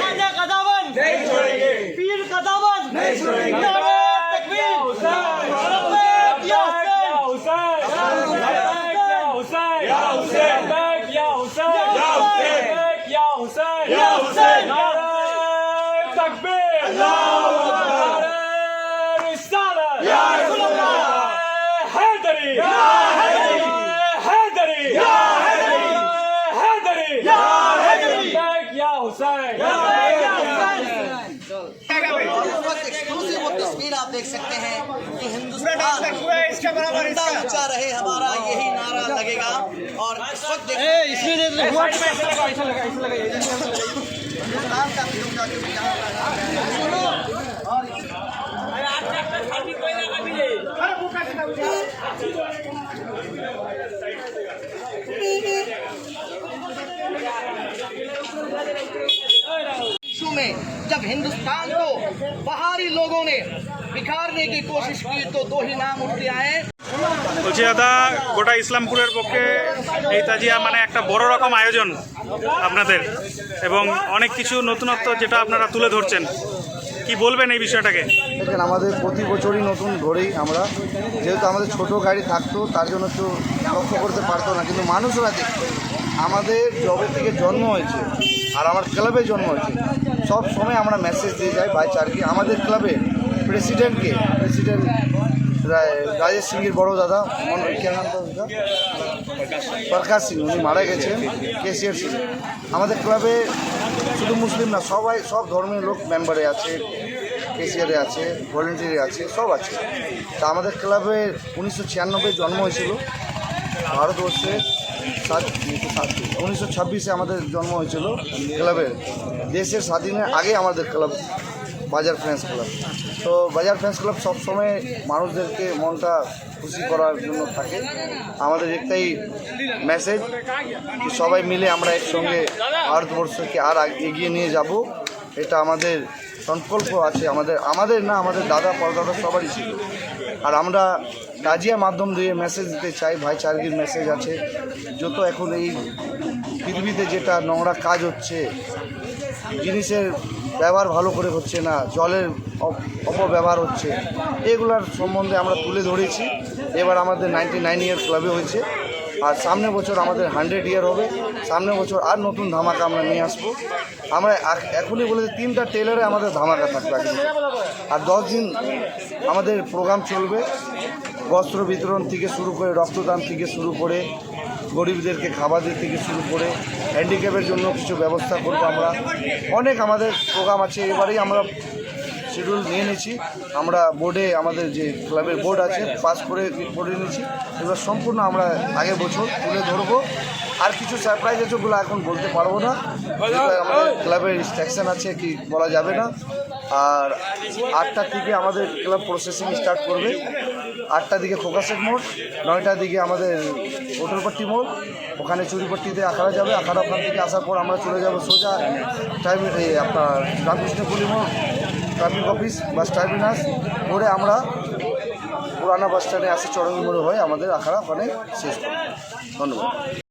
खाजा कदावन नहीं छोड़ेंगे पीर कदावन नहीं छोड़ेंगे नारे तकबीर हुसैन या हुसैन या हुसैन या हुसैन या हुसैन एक्सक्लूसिव देख सकते हैं कि हिंदुस्तान ऊँचा रहे हमारा यही नारा लगेगा। और इस वक्त देख हिंदुस्तान का तिरंगा जो यहाँ लगा। और इशू में जब हिंदुस्तान को बाहरी लोगों ने बिखारने की कोशिश की तो दो ही नाम उठ के आए বলছি দাদা গোটা ইসলামপুরের পক্ষে এই তাজিয়া মানে একটা বড় রকম আয়োজন আপনাদের এবং অনেক কিছু নতুনত্ব যেটা আপনারা তুলে ধরছেন কি বলবেন এই বিষয়টাকে দেখেন আমাদের প্রতি বছরই নতুন ধরেই আমরা যেহেতু আমাদের ছোট গাড়ি থাকতো তার জন্য একটু লক্ষ্য করতে পারতো না কিন্তু মানুষরা দেখতো আমাদের জবে থেকে জন্ম হয়েছে আর আমার ক্লাবে জন্ম হয়েছে সব সময় আমরা মেসেজ দিয়ে যাই ভাই চারকি আমাদের ক্লাবে প্রেসিডেন্টকে, প্রেসিডেন্ট রাজেশ সিংয়ের বড় দাদা প্রকাশ সিং, উনি মারা গেছেন, কেসিআর সিং। আমাদের ক্লাবে শুধু মুসলিম না, সবাই, সব ধর্মের লোক মেম্বারে আছে, কেসিআরে আছে ভলেন্টিয়ারে আছে, সব আছে। তা আমাদের ক্লাবে উনিশশো ছিয়ানব্বই জন্ম হয়েছিল, ভারতবর্ষে সাত, উনিশশো ছাব্বিশে আমাদের জন্ম হয়েছিল ক্লাবের দেশের স্বাধীনের আগে আমাদের ক্লাব বাজার ফ্রেন্ডস ক্লাব তো বাজার ফ্রেন্ডস ক্লাব সবসময় মানুষদেরকে মনটা খুশি করার জন্য থাকে। আমাদের একটাই মেসেজ সবাই মিলে আমরা একসঙ্গে ভারতবর্ষকে আর এগিয়ে নিয়ে যাব। এটা আমাদের সংকল্প আছে। আমাদের আমাদের না, আমাদের দাদা, পরদাদা সবারই ছিল। আর আমরা কাজিয়া মাধ্যম দিয়ে মেসেজ দিতে চাই। ভাইচারগির মেসেজ আছে। যত এখন এই পৃথিবীতে যেটা নোংরা কাজ হচ্ছে জিনিসের ব্যবহার ভালো করে হচ্ছে না, জলের অপ- অপব্যবহার হচ্ছে। এগুলার সম্বন্ধে আমরা তুলে ধরেছি। এবার আমাদের নাইনটি নাইন ইয়ার ক্লাবে হয়েছে। আর সামনে বছর আমাদের হান্ড্রেড ইয়ার হবে। সামনে বছর আর নতুন ধামাকা আমরা নিয়ে আসব। আমরা এখ- এখনই বলেছি, তিনটা টেলারে আমাদের ধামাকা থাকবে। আর দশ দিন আমাদের প্রোগ্রাম চলবে। বস্ত্র বিতরণ থেকে শুরু করে রক্তদান থেকে শুরু করে গরিবদেরকে খাবার দিক থেকে শুরু করে হ্যান্ডিক্যাপের জন্য কিছু ব্যবস্থা করব আমরা। অনেক আমাদের প্রোগ্রাম আছে, এবারেই আমরা শিডিউল নিয়ে নিয়েছি। আমরা বোর্ডে আমাদের যে ক্লাবের বোর্ড আছে পাস করে করে নিয়েছি। এবার সম্পূর্ণ আমরা আগের বছর তুলে ধরবো। আর কিছু সারপ্রাইজ আছে ওগুলো এখন বলতে পারব না। আমাদের ক্লাবের ইনস্ট্রাকশন আছে, কি বলা যাবে না। আর আটটার থেকে আমাদের ক্লাব প্রসেসিং স্টার্ট করবে। আটটার দিকে ফোকাসের মোড় নয়টার দিকে আমাদের হোটেলপট্টি মোড় ওখানে চুরিপট্টিতে আখাড়া যাবে, আখাড়া ওখান থেকে আসার পর আমরা চলে যাব সোজা টাইম আপনার রামকৃষ্ণপুলি মোড় ট্রাফিক অফিস বাস টার্মিনাস করে আমরা পুরানা বাস স্ট্যান্ডে আসে চরঙ্গি মোড়ে হয়ে আমাদের আখাড়া ওখানে শেষ করব। ধন্যবাদ।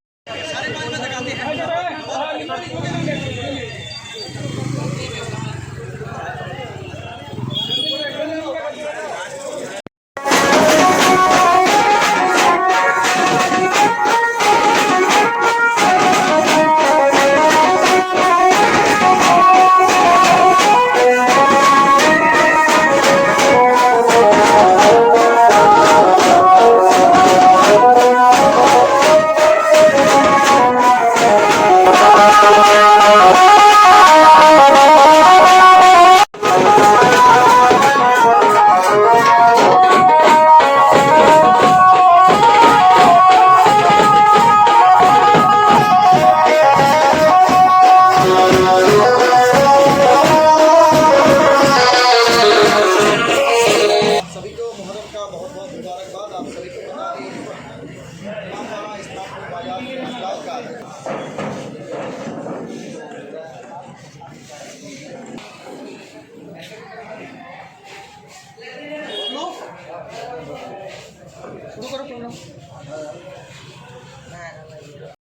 का बहुत बहुत मुबारकबाद आप सभी को बता रही है। हमारा स्थापना बाज़ार का